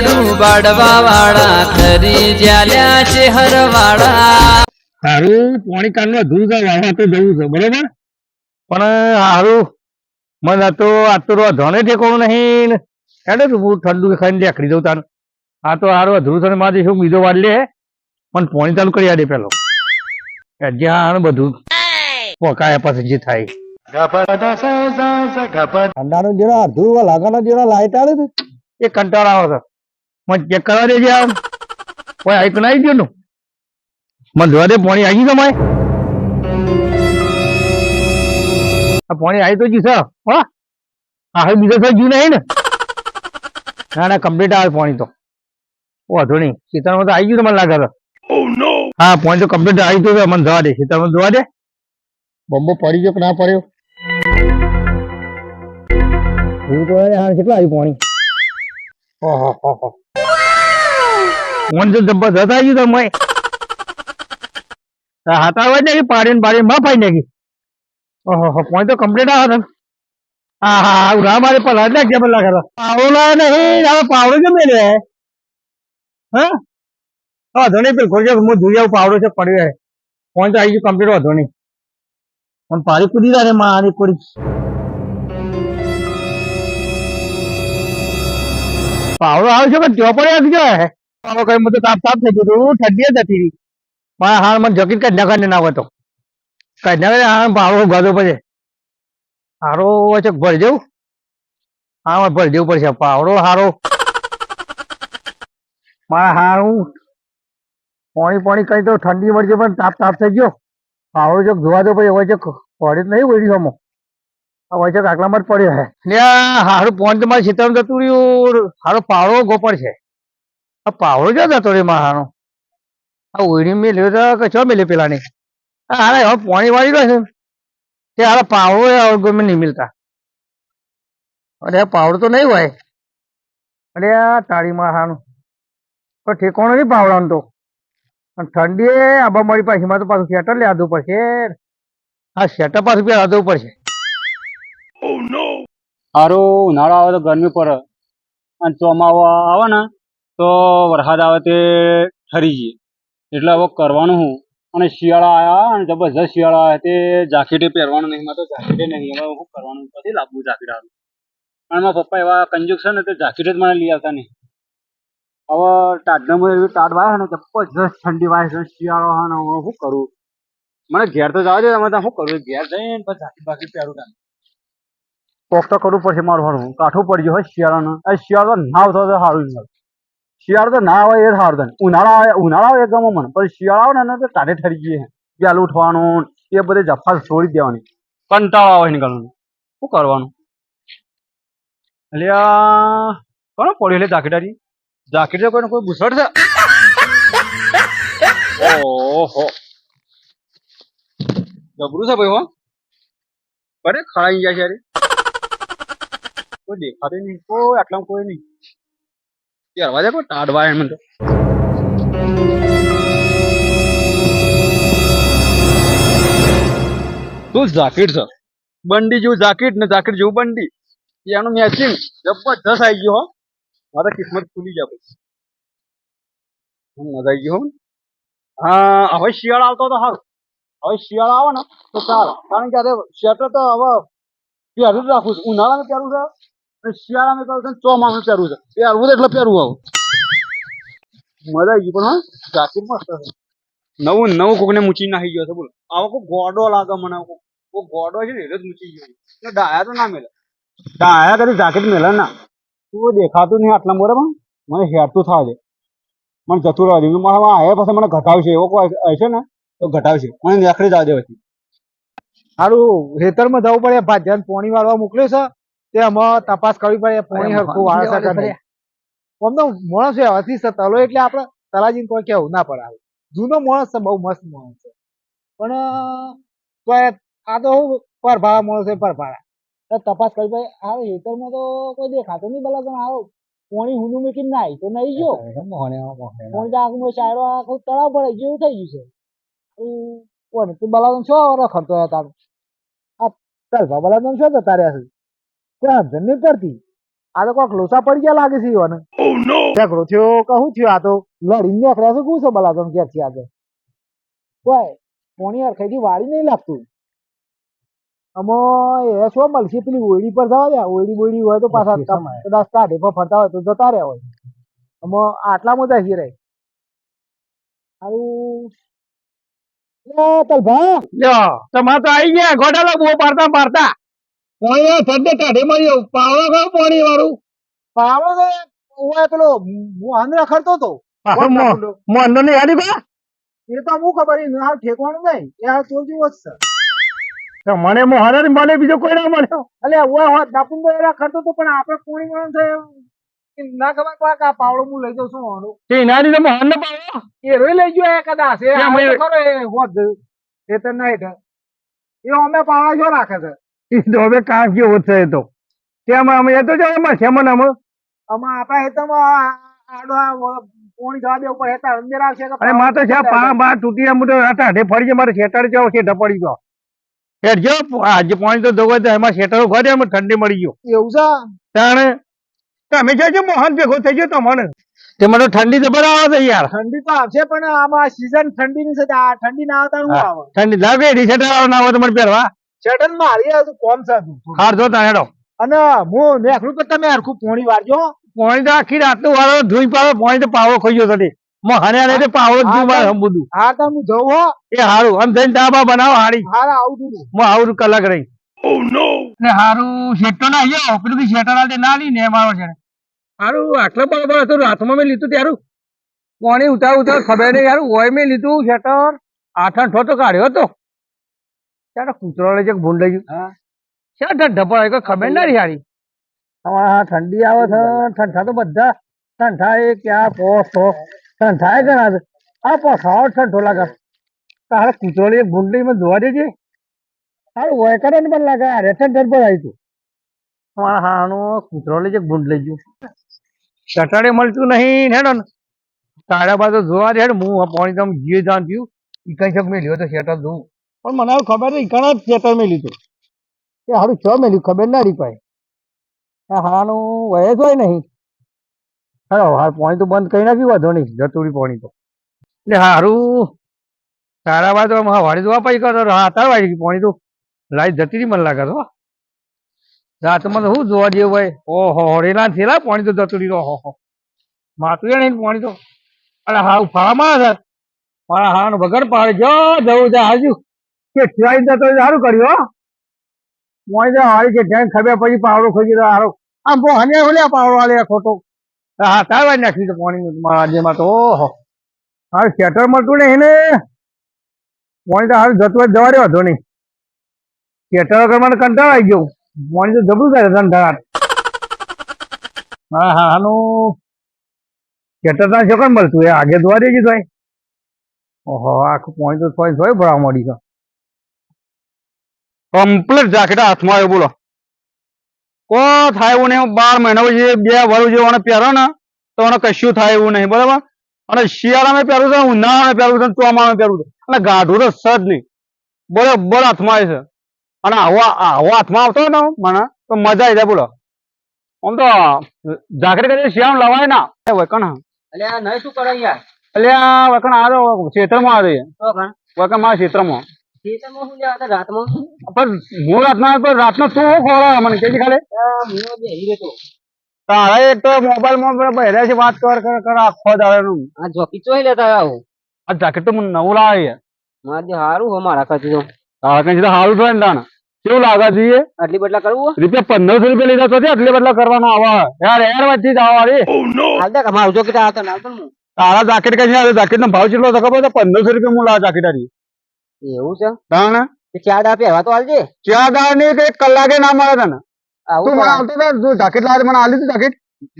શિયાળું બાળવા વાળા ખરી જ્યાલ્યા છે હરવાળા તારું પોણી કાઢવા અધૂરું છે વાળવા તો જવું છે બરોબર? પણ હારું મને તો આ તો ધણે ઠેકોણું નહીં એટલે હું ઠંડુ ખાઈને લેખડી દઉં તારું. આ તો હારું અધૂરું થઈને મારે શું બીજો વાર લે પણ પોણી ચાલુ કરી આડે પેલો. જ્યાં બધું પોકાયા પછી જે થાય. ઠંડાનો જેનો અડધું લાગાનો જેનો લાઈટ આવે એ કંટાળો આવે છે. મને ચેક કરવા દેજે આમ કોઈ આઈક ના આવી ગયો નું મને જોવા દે પાણી આવી ગયું તમારે આ પાણી આવી તો જી સર હા? હા હવે બીજો થઈ ગયું નહીં ને. ના ના કમ્પ્લીટ આવે પાણી તો. વાંધો નહીં. ખેતરમાં તો આવી ગયું તો મને લાગે છે હા પાણી તો કમ્પ્લીટ આવી ગયું છે. મને જવા દે ખેતરમાં જોવા દે. બોમ્બો પડી ગયો કે ના પડ્યો? એવું તો કેટલા આવ્યું પાણી? ઓહો હો હો પાણી તો જબરદસ્ત આવી ગયું તમે હાથ આવે ને પાડીને પાડીને માં ફાઈ નાખી. ઓહો પાણી તો કમ્પ્લીટ આવે હા હા રામ મારે પલા જ નાખ્યા પેલા ખરા પાવડો ના નહીં હવે પાવડો કેમ મેળવે હા? ધોની નહીં, પેલું ખોરી હું જોઈ આવું, પાવડો છે, પડ્યો છે ફોન તો આવી ગયું કમ્પ્લીટ હોય ધોની પણ પારી કૂદી રે મારી કોરી પાવડો આવે છે, પણ ત્યાં પડ્યો નથી ગયો પાવડો કઈ બધું સાફ સાફ થઈ ગયું ઠંડી જ હતી પણ હા મને જકીટ કઈ નગર ના હોય તો. કઈ નગર હા પાવડો ગાધો પડે હારો છે, ભર જવું હા ભર જવું પડશે. પાવડો હારો. મારા હારું પાણી પાણી કઈ તો ઠંડી મળશે પણ તાપ તાપ થઈ ગયો. પાવડો જો ધોવા દો પછી વચ્ચે પડી નહીં પડ્યું અમો વચ્ચે આટલામાં જ પડ્યો હે. હારું પોન તો મારે ખેતરમાં જતું રહ્યું. હારો પાવડો ગોપડ છે આ પાવડો ક્યાં જતો રે મારાનો? આ ઓઈડી લેવો તો ચો મેલે પેલા ને હવે પાણી વાળી રહ્યો છે. તે હારા પાવડો ગમે નહીં મિલતા. અરે પાવડો તો નહીં હોય. અરે, આ તાળી મારાનો. પણ ઠેકોણો નહીં પાવડાનું તો. ઠંડી આબા મારી પાછી માં તો પાછું શેટર લે આધું પડશે હા શેટર પાછું પહેરાવવું પડશે સારું ઉનાળો આવે તો ગરમી પડે. અને ચોમાવો આવે ને તો વરસાદ આવે તે ઠરી જઈએ. એટલે હવે કરવાનું હું. અને શિયાળા આવ્યા અને જબરજસ્ત શિયાળા આવ્યા તે જાકેટે પહેરવાનું નહીં. મારે જાકેટે નહીં. હવે હું કરવાનું પછી લાવવું જાકેટ આવું અને મારા પપ્પા એવા કંજૂક છે ને જાકેટ જ મને લઈ આવતા નહીં. હવે ટાટનામાં એવી ટાટ વાય ને, જબરજસ્ત ઠંડી વાય છે, શિયાળો હા હવે શું કરું? મને ઘેર તો જવા દે તમે શું કરું? ઘેર જઈને પછી જાકેટ બાકેટ પહેરું તાને. કોક તો કરવું પડશે મારું હારું. કાઠું પડી ગયું હોય શિયાળાનું. શિયાળો ના આવતો સારું જ મળે શિયાળો તો ના આવે એ હાર થાય ઉનાળા આવે ઉનાળા આવે ગમે મને. પણ શિયાળો આવે ને, તો તારે ઠરી ગયે વહેલું ઉઠવાનું એ બધે જફા છોડી દેવાની. કંટાળો આવે નીકળવાનું. શું કરવાનું? એટલે કોણ પડ્યું એટલે જાકેટારી જાકેટ કોઈને કોઈ ભૂસડ છે? ઓહો. ગભરું છે ભાઈ હો. અરે ખડાઈ જાય છે અરે. કોઈ દેખાતું નહીં. કોઈ આટલા કોઈ નહીં. કોઈ ટાઢવા એમ તો શું જાકેટ છે. બંડી જેવું જાકેટ ને જાકેટ જેવું બંડી. એનું મેચિંગ જબરજસ્ત આવી ગયો હો. મારે કિસ્મત ખુલી જાય પછી મજા આવી ગયો હો. હવે શિયાળ આવતો તો સારું હવે શિયાળો આવે ને, તો સારો કારણ કે અરે સ્વેટર તો હવે પહેરું જ રાખું છું. ઉનાળામાં પહેરું છે અને શિયાળામાં પહેરું છે ચોમાસું ચોમાસામાં પહેરું છે. પહેરવું તો એટલે પહેરવું આવું. મજા આવી ગઈ પણ હા જાકેટ મસ્ત નવું નવું કોકને મૂચી નાખી ગયો છે બોલો. આવો કોઈ ગોડો લાગે મને કોઈ. ગોડો છે ને એટલે જ મૂચી ગયો એટલે ડાયા તો ના મેલે. ડાયા કદી જાકેટ મેલે ના. તું દેખાતું નહીં આટલા મોરે પણ? મને હેરતું થાય છે મને જતું રહેવા દે. મારા આવ્યા પાસે મને ઘટાવશે. એવો કોઈ હશે ને તો ઘટાવશે. મને નખરી જવા દે પછી. સારું ખેતરમાં જવું પડે. ભાજન પોણી વાળવા મોકલ્યો છે. તે આમાં તપાસ કરવી પડે પોણી હરખું વાળે છે કે નહીં આમ તો માણસ વ્યવહારથી છે તલો એટલે આપણે તલાજી કોઈ કેવું ના પડે. જૂનો માણસ છે બહુ મસ્ત માણસ છે. પણ તો આ તો હું પરભાળા માણસ છે પર ભાડા તપાસ કરી પડે. આ હેતરમાં તો કોઈ દેખાતો નહીં ભલે પણ આવો પોણી હુંનું મૂકીને નાય તો નહીં જો પોણી તો આખું શાયરો આખું તળાવ પડે જેવું થઈ ગયું છે. કોને તું બલાદન છો રખડતો તારો. આ ચાલ બલાદન છો જતા રહ્યા કોઈ સમજણ નહીં પડતી આ તો કોક લોચા પડી ગયા લાગે છે ઈવોને. ઝઘડો થયો કહું થયો આ તો લડીને નીકળ્યા છે શું બલા તમે ક્યાંક છે આગળ. કોઈ કોણી હરખાઈથી વાળી નહીં લાગતું. આમાં એ શું મળશે પેલી ઓયડી પર જવા દે ઓયડી બોયડી હોય તો પાછા કમ- કદાચ કાઢે પર ફરતા હોય તો જતા રહ્યા હોય. આમાં આટલામાં જ હી રહે સારું તલભા. લ્યો તમારે તો આવી ગયા ગોડાલો બહુ પારતા પાડતા. પોણી ઠંડે મળ્યો પાવડો કયો પોણી વાળું. પાવડો તો પેલો મોહન રખડતો તો. મોહનનો ને યાદ કા એ તો અમુક ખબર નહીં ઠેકવાનું નહીં. એ હાલ ચોર વધશે મને મોહન જ મળે બીજો કોઈ ના મળ્યો એટલે હું હોત દાપુન તો રખડતો તો પણ આપણે કોણી મળે છે ના ખબર આ પાવડો હું લઈ જાઉં છું હોનું તે એનાથી તો મોહન પાવડો? એ રોઈ લઈ ગયો એ કદાચ. એ ખરો એ હોત. એ તો નહીં થાય. એ અમે પાવડા જો રાખે છે. તો હવે કામ કેવો છે તો? તેમ અમે એ તો જાય એમાં છે મને અમે આમાં આપણા હેતામાં આડો પોણી જવા દેવું પડે હેતા અંદર આવશે અરે માં તો છે પા બા તૂટી એમ તો ટાઢે ફરી જાય મારે શેટર જાવ છે પડી ગયો. હેડ જો આજે પાણી તો ધોવા તો એમાં શેટરો ફરે એમ ઠંડી મળી ગયો. એવું છે? તાણે તમે જજો જે મોહન ભેગો થઈ ગયો તમને તે મને ઠંડી તો બરાબર છે યાર. ઠંડી તો આવશે પણ આમાં સીઝન ઠંડીની છે આ ઠંડી ના આવતા હું. આવે? ઠંડી લાગે શર્ટ ના આવે તો મને પહેરવા. શેટન મારી આ કોમ છે હાર જો તા હેડો. અને હું નેકરું તો તમે હરખું પોણી વારજો પોણી તો આખી રાતનું વાળો ધોઈ પાડો પોણી તો પાવો ખાઈ ગયો તો મોહને આને તે પાવો જ મારે હા. હા તો હું જઉં હો. એ હારું અને થઈને ડાબા બનાવો હારી. હારા આવું મો હું આવું કલાક રહી. ને હારું શેટો ના આવ્યો પેલું બી શેટર આલે ના લી ને મારો છે હારું આટલો બરાબર હતું હાથમાં મેં લીધું ત્યારું. પાણી ઉતાર ઉતાર ખબર નહીં યાર ઓય મેં લીધું શેટર આઠ ઠો તો કાઢ્યો હતો. ત્યારે કૂતરો લઈ જક ભૂંડાઈ ગયું હા. શેટર ઢપડાય કોઈ ખબર ના રહી હારી. હા ઠંડી આવે છે. ઠંડા તો બધા. ઠંડા એ ક્યાં પોસ ઠંડા એ ઘણા છે. આ પોસાવો ઠંડો લાગે. તારે કૂતરો લઈ ભૂંડાઈ મને જોવા દેજે. તારું હોય કરે ને પણ લાગે. અરે ઠંડર પર આવી તું. મારા હાનો કૂતરો લઈ જાય ભૂંડ લઈ ગયું ચટાડે મળતું નહીં હેડો ને. તારા બાજુ જોવા દે હું પાણી તમે જીએ જાણ થયું. ઈ કઈ શક મેં લ્યો તો શેટર જોઉં. પણ મને ખબર નહીં ઘણા જ શેટર મેં લીધું. કે હારું છ મેલ્યું, ખબર ના રહી પાય આ હાનું વયસ હોય નહીં. હા, હાર, પાણી તો બંધ કરી નાખ્યું, વાંધો નહીં જતુરી પાણી તો. એટલે હારું તારા બાદ વાળી જોવા પછી કરતો હા, તાર વાળી પાણી તો. લાઈટ જતી રહી મને લાગે તો રાતમાં તો શું જોવા જેવું ભાઈ ઓહો, રેલા થયેલા પાણી તો જતુરી ઓહો, હો. માતું નહીં પાણી તો. અરે હા ફાળામાં સર મારા હાનું બગડ પાડે જો જવું જા હાજુ. કે જતો તો સારું કર્યો પાણી તો હારી કે ઢેંગ ખબર પછી પાવડો ખોજી તો હારો. આમ બહુ હને હોલ્યા પાવડો આલે ખોટો. હા તારવા નાખી તો પાણી મારા જેમાં તો, ઓહો. હારું શેટર મળતું નહીં ને પાણી તો હારું જતું તો જવા રહ્યો વાંધો નહીં. શેટર વગર મને કંટાળ આવી ગયો. પાણી તો જબરું થાય ધંધાટ હા હા, હાનું. શેટર ના છોકરા મળતું એ આગે ગયું તો ઓહો, આખું પોઈન્ટ તો થોડી થોડી ભરાવા મળી ગયો કમ્પ્લીટ જાકેટ હાથમાં આવ્યો બોલો. કો થાય એવું નહીં બાર મહિના પછી બે વર્ષ જેવું પહેરો ને તો એને કશું થાય એવું નહીં બરાબર? અને શિયાળામાં પહેરું છે ઉનાળામાં પહેરું છે ચોમામાં પહેરું છે. અને ગાઢું તો સજ નહીં. બરોબર હાથમાં આવે છે. અને આવો આવો હાથમાં આવતો ને મને તો મજા આવી જાય બોલો. આમ તો જાકેટ કરી શિયાળ લવાય ના. વકણ એટલે નહીં શું કરે યાર એટલે વકણ આ તો ક્ષેત્રમાં આવે વકણ મારા ક્ષેત્રમાં હતા તારે એક તો મોબાઈલમાં પેલા બહેરા છે વાત કર કર કર આખો આ જોકી ચોઈ લેતા આવો આ જાકેટ તો મને નવું લાવે મારે જે હો મારા તો. તારે સારું થાય ને તાણે. કેવું લાગે છે આટલી બદલા કરવું રૂપિયા પંદરસો રૂપિયા લીધા તો આટલે બદલા કરવાના આવે. યાર યાર વચ્ચે જ આવે રે. હાલ દે મારું આવતો ના તારા જાકેટ કઈ જાકેટ નો ભાવ કેટલો તો ખબર છે? પંદરસો રૂપિયા હું લાવે જાકેટ હારી. એવું છે? તાણે? ચાર દા પહેરવા તો હાલજે ચાર દાડા ની એક કલાકે ના મળે તને. તું મને આવતો તો તું જાકેટ લાવે મને આલી તું જાકેટ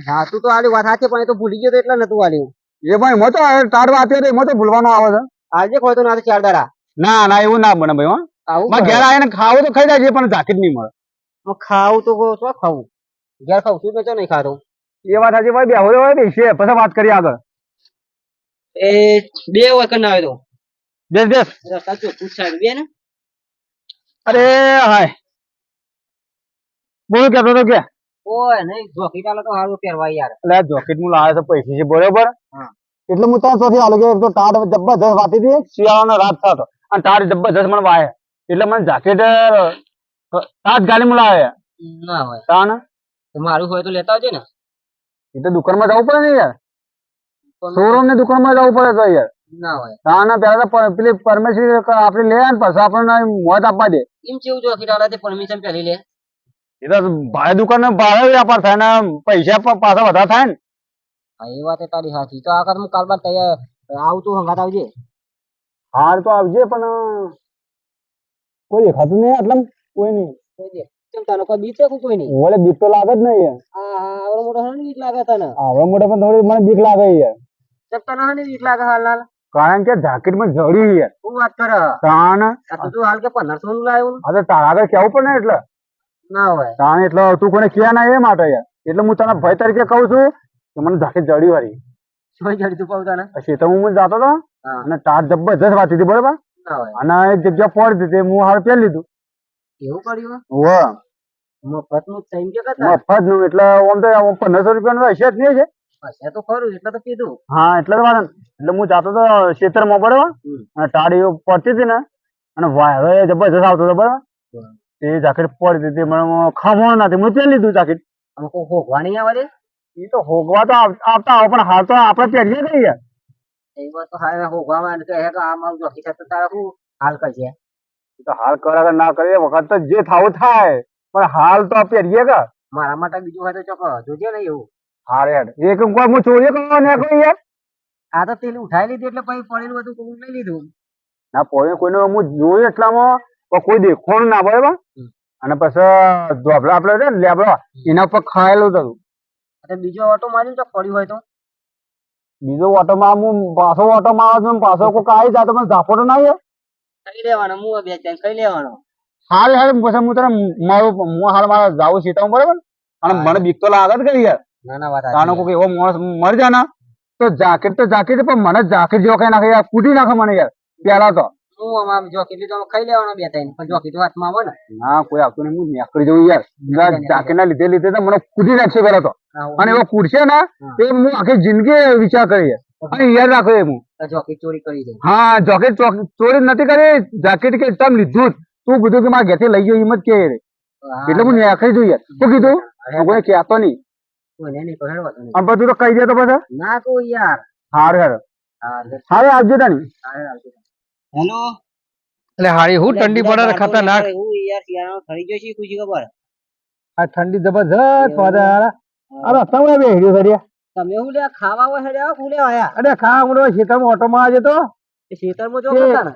હા તું તો આલી વાત સાચી પણ એ તો ભૂલી ગયો તો એટલે નતું આલ્યું. એ ભાઈ મો તો તાર વાત એ મો તો ભૂલવાનો આવે છે. આજે કોઈ તો ના ચાર દાડા. ના ના એવું ના બને ભાઈ હો. આવું ઘેર આવીને ખાવું તો ખાઈ જાય પણ જાકેટ નહીં મળે. ખાવું તો શું ખાવું? ઘેર ખાવું શું બેચો નહીં ખાતો? એ વાત સાચી ભાઈ બે હોય બેસીએ પછી વાત કરીએ આગળ. એ બે વખત ના આવે તો. બેસ બેસ. બે ને. અરે હાય. બોલ કેતો તો કે. ઓય નહીં જોકી ચાલે તો સારું પહેરવાય યાર. એટલે જોકેટ હું લાવે છે પૈસી છે બરોબર. એટલે હું ત્યાં હાલ એક તો ટાટ જબરજસ્ત વાતી હતી શિયાળાનો રાત થતો. અને ટાટ જબરજસ્ત મને વાય એટલે મને જાકેટ ટાટ ગાડી માં લાવે. ના હોય. તાન મારું હોય તો લેતા આવજે ને. એ તો દુકાનમાં જવું પડે ને યાર. શોરૂમની દુકાનમાં જવું પડે તો યાર. ના હોય. ના પેલા તો પેલી પરમિશન આપણે લે ને પછી આપણને મોત આપવા દે. એમ કેવું તે પરમિશન પહેલી લે. એ તો ભાઈ દુકાન ભાડે વ્યાપાર થાય ને પૈસા પણ પાછા વધારે થાય ને. હા એ વાત તારી સાચી. તો આખા હું કાલ તૈયાર આવું હંગાત આવજે. હાર તો આવજે પણ કોઈ દેખાતું નહીં એટલે કોઈ નહીં. કેમ તને કોઈ બીક છે કોઈ નહીં? ઓલે બીક તો લાગે જ નહીં હા હા આવડો મોટો હને બીક લાગે તને? આવડે મોટે પણ થોડી મને બીક લાગે યાર. કેમ તને બીક લાગે હાલ હાલ કારણ કે જાકેટમાં જડી યાર શું વાત કરે? તાણ. તું હાલ કે પંદરસો નું લાવ્યું? અરે તારા આગળ કેવું પડે એટલે. ના હોય. તાણ એટલે તું કોને ક્યાં ના એ માટે યાર એટલે હું તને ભય તરીકે કહું છું કે મને જાકેટ જડી વાળી. શું જડી તું પાવ તને? પછી તો હું જાતો તો અને તાર જબરજસ્ત વાતી હતી બરોબર? અને એક જગ્યા પડી હતી હું હાલ પહેરી લીધું. એવું કર્યું? વાહ મફતનું કે મફતનું એટલે આમ તો પંદરસો રૂપિયા નું હશે જ નહીં છે પૈસા તો ખરું એટલે તો કીધું. હા એટલે તો એટલે હું જાતો તો ખેતરમાં બરોબર. અને ટાળી પડતી હતી ને અને વાયરો એ જબરજસ્ત આવતો હતો બરોબર. એ જાકેટ પડી હતી મને નથી મેં ત્યાં લીધું જાકેટ. આમ હોગવાની હોગવા નહીં આવે એ તો હોગવા તો આવતા આવે પણ હાલ તો આપણે પહેરીએ યાર? એ વાત તો હા હોગવામાં કે આ મારું જોકી છે તો તારે શું હાલ કરજે? તો હાલ કરે કે ના કરે વખત તો જે થાવું થાય. પણ હાલ તો પહેરીએ કે? મારા માટે બીજું હોય તો ચોક્કસ જોજે ને એવું. હારે યાર એક કોઈ હું ચોરીએ કરવા ને યાર. આ તો તેલ ઉઠાઈ લીધી એટલે પછી પડેલું હતું લઈ લીધું? ના પડે કોઈને હું જોયું એટલામાં પણ કોઈ દેખવાનું ના બરાબર અને પછી ધોબલા આપડે છે ને લેબડા એના ઉપર ખાયેલું હતું. એટલે બીજો ઓટો મારી ચોક પડ્યું હોય તો. બીજો ઓટો માં હું પાછો ઓટોમાં આવે છું પાછો કોઈ કાઈ જાતો પણ મને ઝાપો ના આવે? કઈ લેવાનો હું બે ચાર કઈ લેવાનો. હાલ હાલ પછી હું તને મારું હું હાલ મારા જાઉં સીતામાં બરાબર? અને. મને બીક તો લાગે જ કરી યાર. તાનો કોઈ એવો માણસ મરી જાય ને. તો જાકેટ તો જાકેટ પણ મને જાકેટ જેવો કઈ નાખે યાર. કૂટી નાખે મને યાર પેલા તો. હું આમાં જોકી લીધું ખાઈ લેવાનો બે ત્રણ પણ જોકી હાથમાં આવે ને. ના કોઈ આવતું નહીં હું નેકળી જવું યાર. જાકેટ ના લીધે લીધે તો મને કૂટી નાખશે પેલા તો. અને એવો કૂટશે ને તે હું આખી જિંદગી વિચાર કરી અને યાદ રાખો એ હું. તો ચોરી કરી હા જોકેટ ચોરી નથી કરી જાકેટ કે તમ લીધું જ. તું કીધું કે મારા ઘેરથી લઈ ગયો એમ જ કે. એટલે હું નેકળી જઉં યાર. શું કીધું? હું કોઈ કહેતો નહીં. કોઈને નહીં કોઈ. અને બધું તો કહી દે તો પછી. ના કહું યાર. હાર હાર. હા, હારે. આવજો તાની. હારે આવજો. હેલો? એટલે હારી હું ઠંડી પડે ખતરનાક? હું યાર શિયાળામાં ખરી ગયો છું ખુશી ખબર? આ ઠંડી જબરજસ્ત પડે. આ રસ્તામાં બે હેડ્યો કર્યા તમે હું લે ખાવા હોય હેડે હું લે આયા? અરે ખા હમણાં ખેતરમાં ઓટોમાં આજે તો. એ ખેતરમાં જો કરતા ને.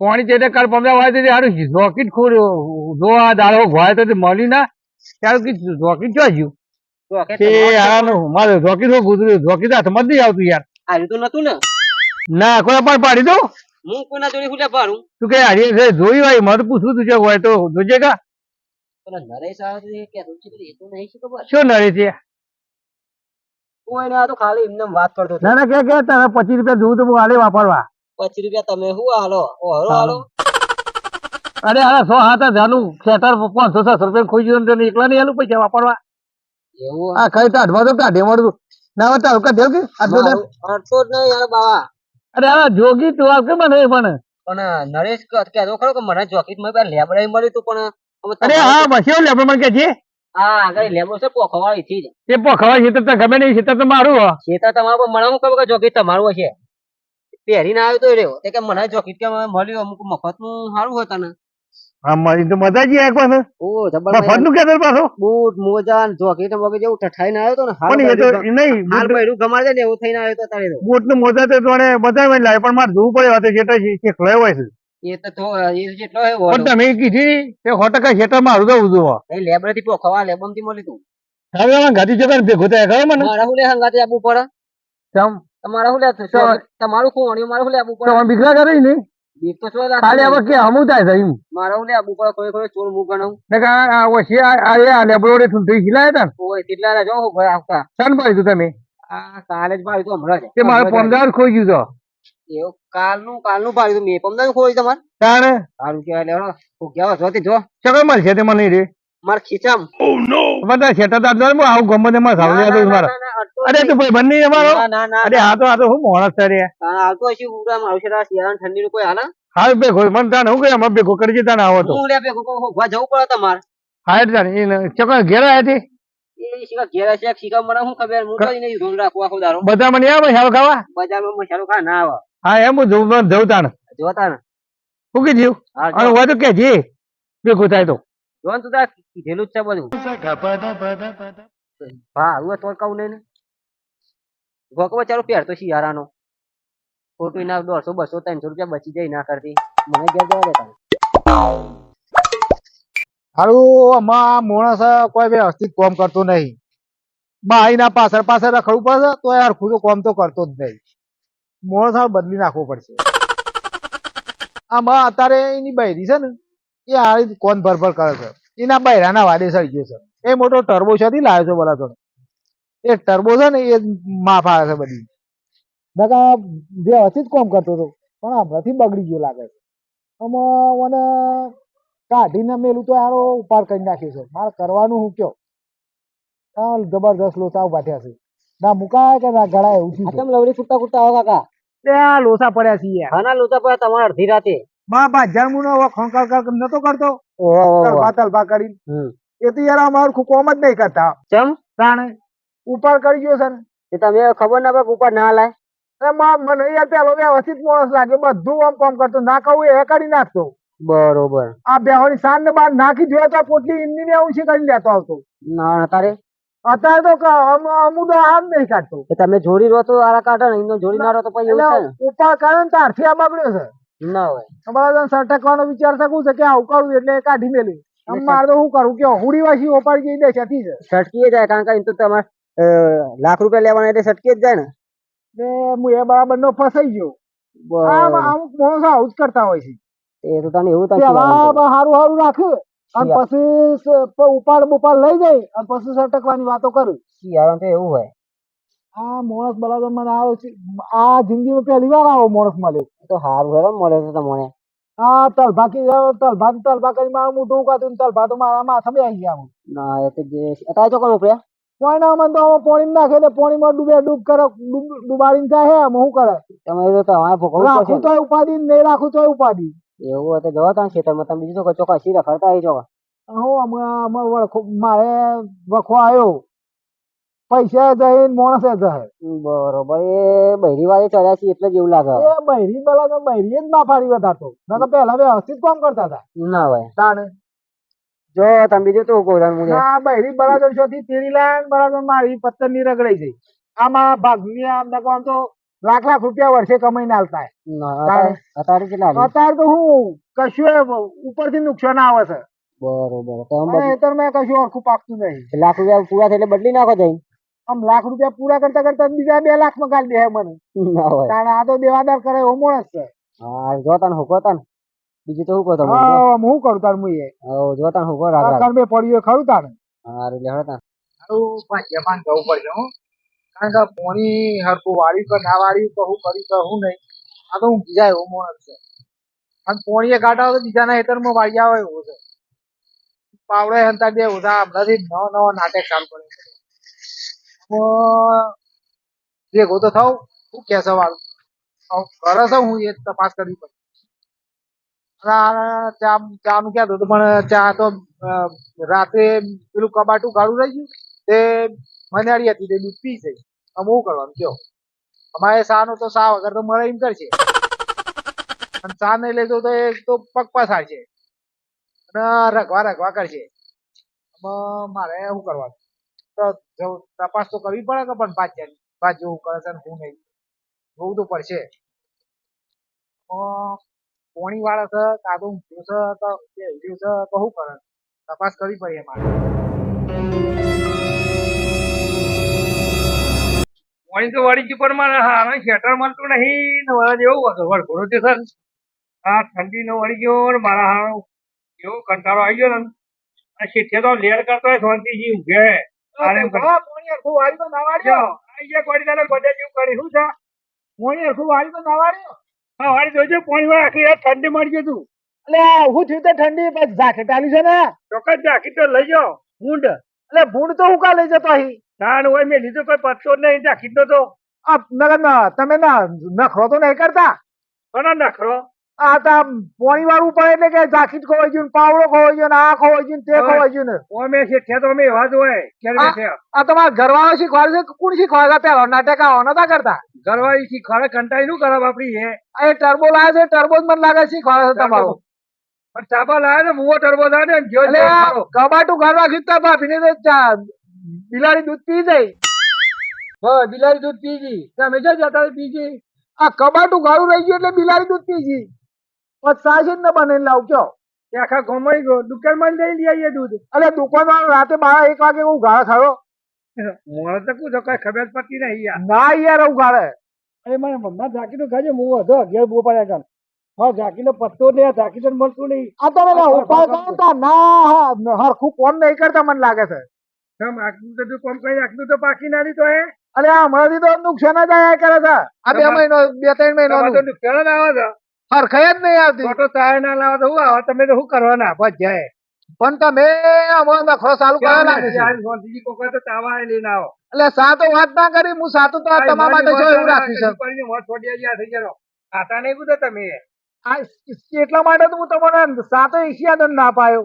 પાણી ચેટે કાલ પમદા હોય તો હારું જોકીટ ખોર્યો જો આ દાડો હોય તો મળી ના ત્યારે કે જોકીટ ક્યાં ગયું? જોકે તે હું હાથમાં જ આવતું યાર. આવ્યું તો નતું ને. ના કોઈ પણ પાડી દઉં. હું જોડે હું તું કે હારી છે જોઈ હોય મારે પૂછવું તું હોય તો જોજે કા. નરેશ આવે છે એ કહેતો છે એ તો નહીં છે ખબર? શું નડે છે? કોઈ ને આ તો ખાલી એમને વાત કરતો ના ના કે કે તારે પચીસ રૂપિયા જોવું તો હું હાલે વાપરવા. પચીસ રૂપિયા તમે શું હાલો? ઓ હરો હાલો. અરે અરે સો હાથ જાનું ખેતર પાંચસો છસો રૂપિયા ખોઈ ગયું ને એકલા નહીં હાલું પૈસા વાપરવા. એવું આ કઈ કાઢવા તો કાઢે મળતું ના હોય તારું કાઢે કે? આટલું તો- મારું જ નહીં યાર બાવા. અરે આ જોગી તું કે મને પણ? પણ નરેશ ક- ખરો કે મને જોકીટમાં પેલા લેબડાઈ મળ્યું તું પણ અરે હા બસ લેબડ મને કે છે? હા આગળ લેબડો છે પોખવાળી ચીજ તો ગમે નહીં છે તો મારું હો. ખેતર તમારું પણ મને હું કહું કે જોકીટ તમારું હશે? પહેરીને આવ્યો તો રહ્યો. તે કે મને જોકીટ કે મળ્યો અમુક મફતનું સારું હોય તને? મારી તો મજા જ ઓ બૂટ મોજા ને જોકીટ વગર જેવું ઠઠાઈને આવ્યો તો ને હાલ પણ એ તો નહીં હાલ બૈરું ગમાડે ને એવું થઈને આવ્યો તો તારે બૂટનું મોજા તો જોડે બધા માં લાવે પણ મારે જોવું પડે વાત જેટલો શીખવાય હોય છે. એ તો થો- એ જેટલો હે પણ તમે કીધી તે એ લેબડે થી પોખવા લેબમથી મળ્યું તું. હવે આમાં ગાડી જગા ભેગું થાય ખબર મને? મારા હું હંગાતે આપવું પડે. તમ તમારા હું તમારું ખોવાણિયું મારું હું લે આપવું પડે. તમે બીકલા કરે ને? બીક તો શું ખાલી હવે કે હમું થાય મારા હું લે આપવું કોઈ કોઈ ચોર મું ગણું. ને કે આ આ ઓછી આ આ એ આ લેબડો ઠુંઠી ખીલાય હતા ઓય કેટલા રાજો હું ભાઈ આવતા. શાન પાડી તું તમે? આ કાલે જ ભાઈ તો હમણાં તે મારે પમદાર ખોઈ ગયું તો. એવું કાલનું કાલનું ભાઈ તો મેં પમદાર ખોઈ તમારે? તાણે કેવા લેવડો. હું કહેવા જો તે જો ચકર મળશે તે મને રે. માર ખીચામાં. બધા છેટા દાદા હું આવું ગમે તેમાં ના, સાવલી ના, મારા. ના, ના, અરે તું ભાઈ બંને અમારો ના, ના, ના, અરે આ તો આ તો હું માણસ છે રે. ના, આવતો હશે ઉડા મારું છે આ ઠંડી નું કોઈ હાલે? હા? બે કોઈ મન તાને હું કહે અમે ભેગો કરી જતા ને આવો તો. હું લે ભેગું હોભા જવું પડે તમારે. હા એટલે તાને ચોક્કસ ઘેર આવ્યા હતી હું બધા મને આવે મસાલો ખાવા? બજારમાં મસાલો ખા ના આવે. હા એમ હું જવું જવું તાને જોતા ને. શું કીધું હા અને હોય તો કે જે. ભેગું થાય તો. જો તો તાર કીધેલું જ છે બધું. હા હું તો કહું નહીં ને. ગોકમાં ચાલો પહેરતો શિયાળાનો. ખોટું ના દોઢસો, બસો, ત્રણસો રૂપિયા બચી જાય ના કરતી. મને ઘેર જવા દેતા આમાં માણસ કોઈ વ્યવસ્થિત કોમ કરતો નહીં. બાઈના પાછળ પાછળ રખડવું પડશે તો યાર ખુદ કોમ તો કરતો જ નહીં. માણસ હાવ બદલી નાખવો પડશે. આમાં અત્યારે એની બૈરી છે ને એ આ રીતે કોણ ભરભર કરે છે. એના બૈરાના વાદે સળી ગયો છે. એ મોટો ટર્બો શોધી લાવ્યો છે બોલા એ ટર્બો છે ને એ માફ આવે છે બધી. નકા જ કોમ કરતો હતો પણ હમણાંથી બગડી ગયો લાગે છે. આમાં મને કાઢીને મેલું તો યારો ઉપાડ કરી નાખ્યો છે. મારે કરવાનું હું કયો? જબરદસ્ત લોચા ઊભા છે. ના મુકાય કે ના ગળાય એવું લવડી કૂદતા કૂદતા આવો કાકા. આ લોચા પડ્યા છે હા ખાના લોચા પડ્યા તમારે અડધી રાતે? માં બા મુનો હવે ખોંકાર કર નતો કરતો? પાતલ કરી એ તો યાર અમાર કોમ જ નહીં કરતા. ચમ? તાણે ઉપર કરી ગયો સર એ તમે ખબર ના પડે ઉપર ના લાય. અરે માં મને યાર પેલો વ્યવસ્થિત માણસ લાગે બધું આમ કામ કરતો ના કહું એ કરી નાખતો. બરોબર. આ બેહોની સાંજ ને બાર નાખી જોયા તો પોટલી એમની ને ઊંચી કરી લેતો આવતો. ના તારે? અત્યારે તો ક- આમ નહીં કાઢતો. તમે જોડી રહો તો આરા કાઢો ને જોડી ના રહો તો પછી એવું થાય કરે ને તારથી આ બગડ્યો છે. ને હોય. સટકવાનો વિચાર શકું છે? કે આવું કરું એટલે કાઢી મેલી. આમ મારે તો શું કરું? કે હુડી વાસી ઓપાડી જઈ દે છે. સટકી જાય કારણ કે તો તમારે લાખ રૂપિયા લેવાના એટલે સટકી જ જાય ને. એટલે હું એ બરાબર નો ફસાઈ ગયો. આમ બરોબર. અમુક માણસો આવું જ કરતા હોય છે. એ તો તને એવું તને હારું હારું રાખે. અને પછી ઉપાડ બુપાડ લઈ જાય અને પછી સટકવાની વાતો કરું. શિયાળામાં તો એવું હોય. આ માણસ બરાબર મને આવ્યો છે. આ જિંદગીમાં પહેલી વાર આવો માણસ મળ્યો તો સારું ભરો ને મળે તો તમને. આ તલભા કી તલભા તલભા કરી મારું મોઢું ઉકાતું તલભા તો મારા માથા આવી ગયા હું. ના એ તો જે અત્યારે તો કોણ ઉપડ્યા પોઈના માં તો આમાં પોણી નાખે તો પોણીમાં ડૂબે ડૂબ કરે ડૂબ- ડૂબાડીને જાય આમ શું કરે તમે તો તમારે ભોગવવું રાખું તોય ઉપાધિ ને નહીં રાખું તો ઉપાડી. એવું હોય તો જવા તમે ખેતરમાં તમે બીજું તો કોઈ ચોખ્ખા શી રખડતા આવી ચોખ્ખા હું હમણાં વળખો મારે વખો આવ્યો. પૈસા જઈને માણસ જાય બરોબર એ બૈરી વાળે ચડ્યા છે એટલે જેવું લાગે. એ બૈરી પેલા તો બૈરી જ માફાડી વધારતો. તો પહેલા વ્યવસ્થિત કામ કરતા હતા. ના હોય. તાણે. જો તમે બીજું તો કહું તમે. ના બૈરી બરાબર ચોથી તેરી લાઈન બરાબર મારી પથ્થરની રગડાઈ ગઈ આમાં ભાગની આમ નકો આમ તો લાખ લાખ રૂપિયા વર્ષે કમાઈને આલતા ના, અત્યારે અત્યારે કેટલા અત્યારે તો હું કશું ઉપરથી નુકસાન આવે છે. બરોબર તો મેં કશું ઓળખું પાકતું નહીં. લાખ રૂપિયા પૂરા થાય એટલે બદલી નાખો જઈ આમ લાખ રૂપિયા પૂરા કરતા કરતા બીજા બે લાખમાં ગાલ દે મને. ના હોય. કારણ આ તો દેવાદાર કરે એવો માણસ છે. હા જોતા ને હુકો ને બીજું તો હું કહો તમે હા હું કરું તાર મુએ હવ જોતા હુકો રાખ રાખ કાકર પડ્યો ખરું તાર હા રે લેવા તાર તને સારું ભાગ્યમાન જવું પડશે હો. કારણ કે પોણી હરખું વાળ્યું કે ના વાળ્યું કે હું કર્યું કે હું નહીં આ તો હું બીજા એવો માણસ છે. અને પોણીએ કાઢા તો બીજાના હેતરમાં વાળી આવે એવું છે. પાવડે હંતા બે ઉધા હમણાંથી નવો નવો નાટક ચાલુ કરે છે. ભેગો તો થવું શું કે સવાલ કરે છે હું એ તપાસ કરવી પડે. ચા ચાનું ક્યાં હતો, પણ ચા તો રાત્રે પેલું કબાટું ગાળું રહી ગયું, તે મનાડી હતી, તે પી ગઈ અમે શું કરવાનું, કયો? અમારે સા નો તો સા વગર તો મળે એમ કરશે. અને સા નહીં લેતો તો એક તો પગ છે અને રગવા રગવા કરશે. મારે શું કરવાનું? તો તપાસ તો કરવી પડે કે પણ ભાત ભાત જેવું કરે છે હું નહીં. જોવું તો પડશે. પોણી વાળા છે, કાં તો તો કે છે, તો શું કરે? તપાસ કરવી પડે મારે પોણી તો વળી પણ મારે હારા શેટર મળતું નહીં જેવું હતું. વળઘોડો છે સર. આ ઠંડી નો વળી ગયો ને મારા હારો એવો કંટાળો આવી ગયો ને. આ તો લેર કરતો હોય શાંતિજી ઊંઘે. આને એમ કરે. હા, વાળી તો ના આઈ ગયા કોડી દાડે બધે જેવું કરી. શું છે? પોણી હરખું વાળી તો ના હા વાળી જોજો પોણી વાળા આખી રાત ઠંડી મળી ગયું તું. એટલે હું થયું તો ઠંડી પછી જાકેટ આલી છે ને. ચોક્કસ જાકીટ તો લઈ જાઓ. ભૂંડ. એટલે ભૂંડ તો હું કા લઈ જતો અહીં? તાણ હોય મેં લીધું કોઈ પત્તો નહીં જાકીટ તો આ તમે ના નખરો તો નહીં કરતા? ઘણો નખરો? આ તા પોણી વાળું પડે એટલે કે જાકીટ ખોવાઈ ગયું પાવડો ખોવાઈ ગયો આ ખોવાઈ ગયું તે ખોવાઈ ગયું ને. અમે શેઠિયા તો અમે એવા હોય ક્યારે આ- આ તમારા ઘરવાળો શીખવાડે છે કોણ શીખવાડે? પેલો નાટક આવો નતા કરતા? ઘરવાળી શીખવાડે કંટાળી નું કરે બાપડી એ? એ ટર્બો લાવે છે ટર્બો જ મને લાગે શીખવાડે છે તમારો. પણ ચાપા લાવે ને મુવો ટર્બો થાય ને એટલે આ કબાટું ઘર રાખ્યું તો ભાભીને તો બિલાડી દૂધ પી જાય. બિલાડી દૂધ પી ગઈ. તમે જો જતા પી ગઈ? આ કબાટું ગાળું રહી ગયું એટલે બિલાડી દૂધ પી ગઈ. પછી ન બને લાવ કયો? તે આખા ગમાઈ ગયો. દુકાનમાં જઈ લઈ આવીએ દૂધ. અલે દુકાનમાં રાતે બાર એક વાગે હું ગાળો ખાયો મોડે તો કું કઈ ખબર પડતી નહીં યાર. ના યાર હું ગાળે અરે મારા મમ્મા ઝાકી તો ખાજે હું હતો અગિયાર બહુ પડ્યા કામ હા ઝાકી નો પત્તો ને ઝાકી તો મળતું નહીં. આ તમે મને ઉપાય કરો તો. ના હા, હરખું કોમ નહીં કરતા મને લાગે છે. તમ આખું તો કોમ કઈ આખું તો પાકી ના તો એ અરે આ હમણાંથી તો નુકસાન જ આયા કરે છે. આ બે મહિનો બે ત્રણ મહિનો નુકસાન જ આવે છે. હરખાઈ જ નહીં આવતી. તો તો ચાય ના લાવો તો શું આવે તમે તો શું કરવાના? જાય. પણ તમે હમણાં નખરો ચાલુ કરવા લાગે છે. શાંતિજી કોકા તો તાવા લઈને આવો. એટલે સાતો વાત ના કરી હું સાતો તો આ તમારા માટે જો એવું રાખ્યું છે. મોત છોડી ગયા થઈ ગયો ખાતા નહીં કુદો તમે? આ એટલા માટે તો હું તમને સાતો એશિયા ના પાયો.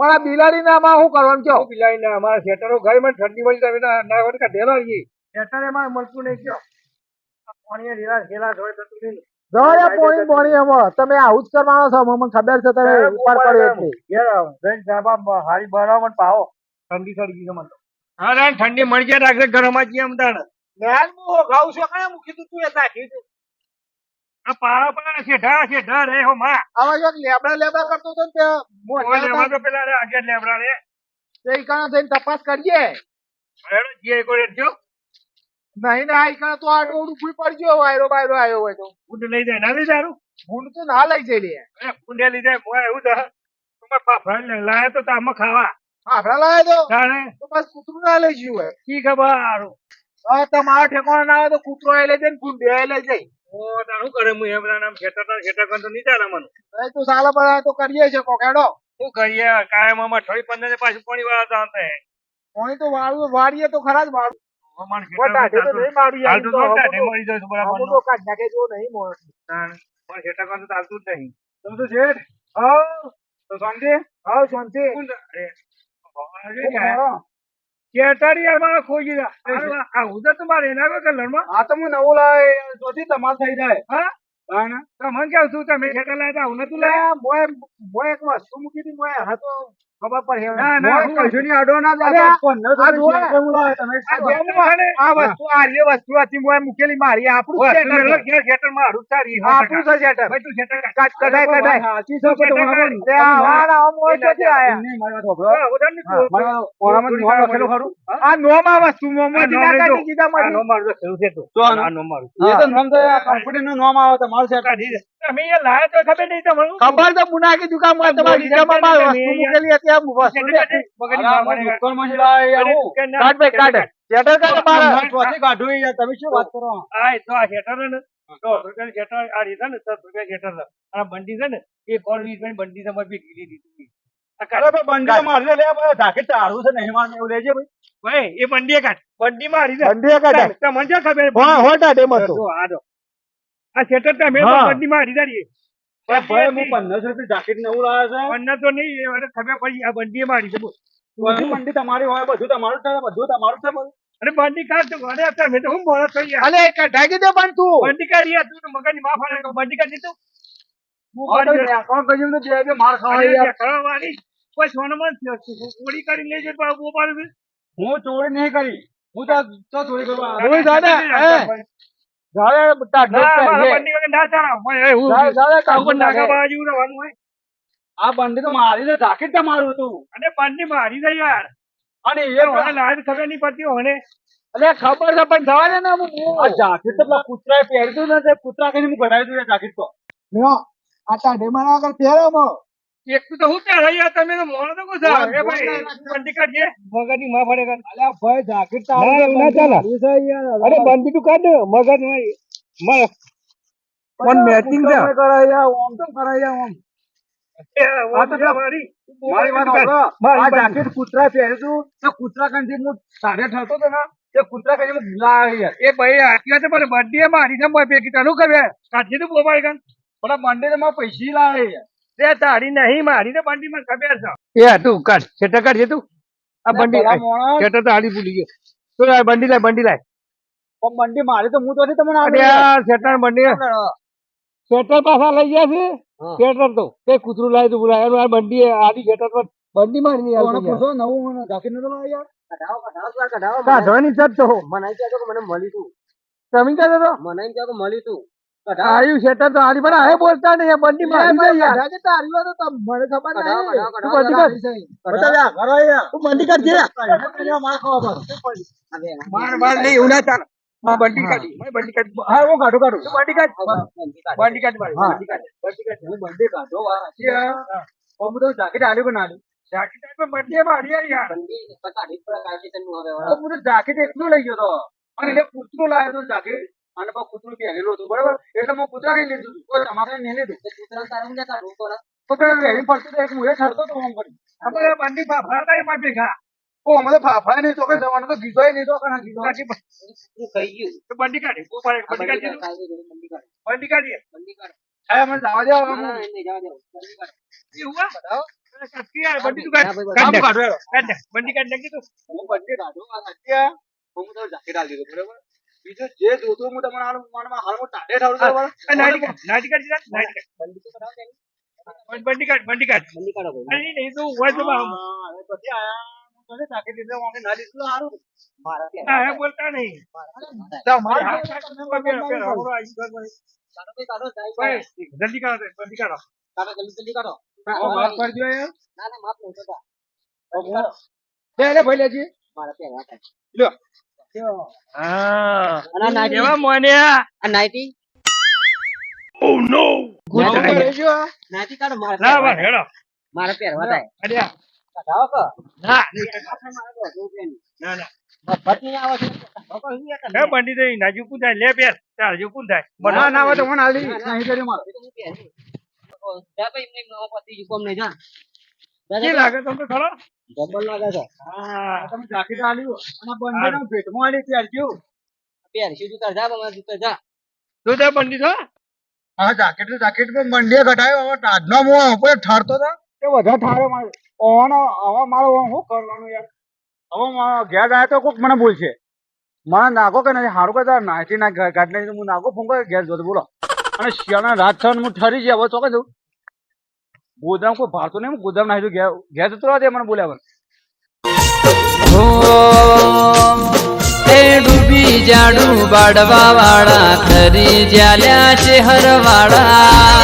પણ આ બિલાડી ના માં શું કરવાનું કયો બિલાડી ના અમારા શેટરો ગઈ મને ઠંડી મળી તમે ના કાઢેલો શેટરે માં મળતું નહીં કયો પાણી થતું નહીં. જવા પોણી પોણી એમાં તમે આવું જ કરવાનો છો મને ખબર છે તમે ઉપર પડ્યો એટલે. સાહેબ હારી બરાબર પાવો. ઠંડી ચડી ગઈ છે મને હા રાણ ઠંડી મળી જાય રાખજે ઘરમાં જઈએ એમ તાણ મેલ ઘઉં છું કયા મૂકી તું તું એ નાખી દે આ પારા પારા શેઠા શેઠા રે હો માં. આવા જો લેબડા લેબડા કરતો તો પેલા રે આગળ રે. તે થઈને તપાસ કરીએ. હેડો જે કોઈ જો નહીં ને કા તો આ રોડ ઉપર પડજો વાયરો બાયરો આવ્યો હોય તો. ફૂડ લઈ જાય ના લઈ જારું હું તો ના લઈ જઈ લે. ફૂંડે લઈ જાય મોય એવું દહ તમે ફાફડા લઈ લાયા તો તામાં ખાવા. ફાફડા લાવે તો? તાણે? તો બસ કૂતરું ના લઈ જ્યું હોય. કી ખબર હવે તમારા ઠેકાણા ના આવે તો કૂતરો એ લઈ જાય ને એ લઈ જાય ઓ તારું કરે? હું એ બધા નામ ખેતર ના ખેતર કર તો નહીં ચાલે મને. એ તો સાલા પર તો કરીએ છે કોકેડો. શું કરીએ? કાયમ અમાર થોડી પંદર પાછું પાણી વાળા તો પાણી તો વાળું વાળીએ તો ખરા જ વાળું. તમે? ખેતર લાયા તા હું નતું લાયા? મોય મોય એક વસ્તુ મૂકી હતી? મોય હા તો ખબર પડે ના, ના, કશું નહીં અડો ના જાય. આ ને. વસ્તુ આ જે વસ્તુ હતી મોય મૂકેલી મારી આપણું તું છે. ઘેર ખેતરમાં હારું તારી, આપણું છે શેટર. ભાઈ, તું કાઢ. કાઢ, કઢાય, કઢાય. સાચી છે, પણ તમારે તે આ વાળ મોય એ ના આયા? નહીં, તું- મારા તું ઓરામાં થોડી નોમ વાર લખેલું બોલ. હા? આ નોમ આ વસ્તુ આ મોમાંથી નોમ ના લેજો. કાઢી દીધા મારી. નોમ મારું તો ખેલું છે તું. તો આ નોમ મારું. એ તો નામ તો આ કંપનીનું નામ આવે તમારું છે કાઢી દે. તમે એ લાયા તો ખબર નહીં તમારું. ખબર તો મુનાકી દુકાનમાં તમારી ખીચામાં મારી વસ્તુ મૂકેલી હતી છે કાઢી. ભાઈ કાઢ કાઢ મારા. ચોથી કાઢું યાર, તમે શું વાત કરો આ એ તો આ છે ને, આ રૂપિયા આ બંડી છે ને, એ કોલ વીસ બંડી છે, બી ભેગી દીધી અરે ભાઈ બંડી મારજે લે ભાઈ તારું છે નહીં એવું લેજે ભાઈ ભાઈ, એ બંડી એ કાઢ. બંડી મારી છે. બંડીએ કાઢે. તમને ખબર? હો. આ જો. આ ખેતર તમે. બંડી મારી દાડી. ભાઈ હું પંદરસો રૂપિયા ઝાકેટ ને એવું લાવે છે પન્ના નહીં, એ ખબર પડી, આ બંડી મારી છે. બોલ. બંડી તમારી હોય બધું તમારું છે બધું તમારું છે અરે બંડી કાઢ તો ઘરે હતા, મેં તો હું મોડો થઈ ગયા. અલે કઢાઈ દે પણ તું બંડી કાઢી તું મગજની માફ આલે બંડી કાઢી દીધું. હું તો. ચોરી હું નહીં કરી હું તો તો ચોરી કરવા દાદા, આ બંડી તો મારી છે ઝાકેટ તમારું હતું. અને બંડી મારી છે યાર. અને એ લાજ ખબર નહીં પડતી હોય ને. ખબર છે પણ જવા દે ને હું આ જાકેટ તો પેલા કૂતરાએ પહેર્યું ને તે કૂતરા કહીને હું કઢાવી દઉં જાકેટ તો. આ ટાઢે મારા આગળ પહેર્યો મો. એક તો હું ત્યાં યાર તમે તો મોણો તો કહો એ ભાઈ બંડી કાઢજે. મગજની માફ આલે કર. અલ્યા ભાઈ જાકેટ તો ના, આવું ના ચાલે. યાર. અરે બંડી તું કાઢ મગજમાં પણ મેચિંગ છે તમે કરાય ઓમ તો કરાય ઓમ. કાઢી પૈસા લાવે યાર તે તારી નહીં મારી ને બંડી મને ખબર છે. એ તું કાઢ છેટા કાઢ છે તું. આ બંડી છેટા તો હાડી ભૂલી ગયો. તો બંડી લાય બંડી લાય. પણ બંડી મારી તો હું તો તમને આડે છેટા બંડી છેટા પાછા લઈ ગયા છે? હા. છેટર તો. તે કૂતરું લાય તું બોલાય આ બંડી આડી છેટર પર બંડી મારી નહીં આવતી પૂછો નવું મને જાકીર નતો લાવ્યો યાર. કઢાવો કઢાવો તો કઢાવો મને. કાઢવાની જ તો. મને કહેતો કે મને મળી તું. તમે કહેતો તો મને એમ મળી કે મળ્યું તું. કઢાવો આવ્યું તો હારી પણ આ બોલતા નહીં આ મારી યાર. કઢાજે તારી વાત તો મને ખબર નહીં. તું કઢાવો બંડી કાઢ. બતાવ્યા ઘરો યાર તું બંડી કાઢજે માર ખાવા પડે. માર માર નહીં એવું ના માં બંડી કાઢી. મેં બંડી કાઢી. હા હું કાઢું કાઢું. તું બંડી કાઢ. બંડી કાઢ. મારી બંડી કાઢ. બંડી કાઢ. હું બંડી કાઢો વાર હું તો જાકેટ આલ્યું પણ આલ્યું? જાકેટ પણ બંડી મારી યાર. યાર બંદી કાઢી પડે કાયદેસરનું હવે હું તો જાકેટ એકલું લઈ ગયો તો. અને એને કૂતરું લાવ્યો તો જાકેટ. અને પછી કૂતરું પહેરેલું હતું બરાબર એટલે હું કૂતરા કઈ લીધું હતું. કોઈ તમારે નહીં લીધું કૂતરા તારું ને કાઢવું પડે. તો પેલા વેરી ફરતો તો એક મુએ છડતો તો આમ કરી આપણે બંડી ફાફડા હતા એમાં ભેગા ઓ અમે તો ફાફડા નહીં તો કે જવાનું તો ગીધોય નહીં તો કે ના ગીધો કૂતરું ખાઈ ગયું તો બંડી કાઢી ઓ પાડે બંદી કાઢી કાઢ, કાઢી બંદી કાઢ. બંદી કાઢ. હા મને જવા દે ના, ના, એમ નહીં, જવા દે. બંદી કાઢ. એવું હા? કઢાવો. બંડી તું કાઢ. કાઢ કાઢ, હેરો. કાઢ દે. બંડી કાઢ નાખી તું. હું બંડી કાઢું આ હું તો જાકેટ આલી દીધું બરાબર બીજું જે જોતું હું તમને મનમાં હાલ હું ટાઢે ઠારું છું બરાબર આ કાઢ, નાઈટી કાઢી નાખ, નાઈટી કાઢ. બંદી તો તેની. બંડી- બંડી કાઢ, બંડી કાઢ. બંદી કાઢો અરે નહીં, તો હોય તો બા- હવે પછી આયા હું ના લીધું હારું મારા. હા, બોલતા નહીં. મારે કાઢો, ગયો ભાઈ. કાઢો. જલ્દી કાઢો, બંડી કાઢો. કાઢો, જલ્દી જલ્દી કાઢો. ઓ, માફ કરી દ્યો ના, ના, માફ નહીં થતા. લે, લે, ભાઈ લેજે. મારા. હા. કેવા મોન્યા? આ નાઈટી? ગુસ્સો કરી નાઈટી કાઢો, મારા ના, બસ. હેડો. મારા પહેરવા થાય. કઢાવો કે? ના. ના, ના. ના ના ના, ના. જા. લાગે તમને ખરો? ડબલ લાગે છે. હા. તમે જાકેટ આલ્યું. અને બંડીના ભેટમાં આલી પહેરજો પહેરશું શું તાર જા, મારા તું જા. તું તો બંડી છો? હા જાકેટ તો જાકેટ પણ મંડીએ ઘટાયો હવે ટાઢનો મોં ઉપર ઠરતો તો કે બધા ઠારો મારે. ઓનો હવે મારો શું કરવાનું યાર? હવે મારો ઘેર જાય તો કોક મને બોલશે. મને નાખો કે નથી સારું કે તાર નાખી ના ગાડી હું નાખો ફૂંકો ઘેર જોતો બોલો. અને શિયાળા રાત થવાનું ને હું ઠરી જાય હવે ચોકે જવું. ગોદામ કોઈ ભારતો નહીં, હું ગોદામ ના દઉં ઘેર જતો રહો મને બોલ્યા ડૂબી જાડું બાડવા વાળા ખરી જ્યાલ્યા છે હરવાળા.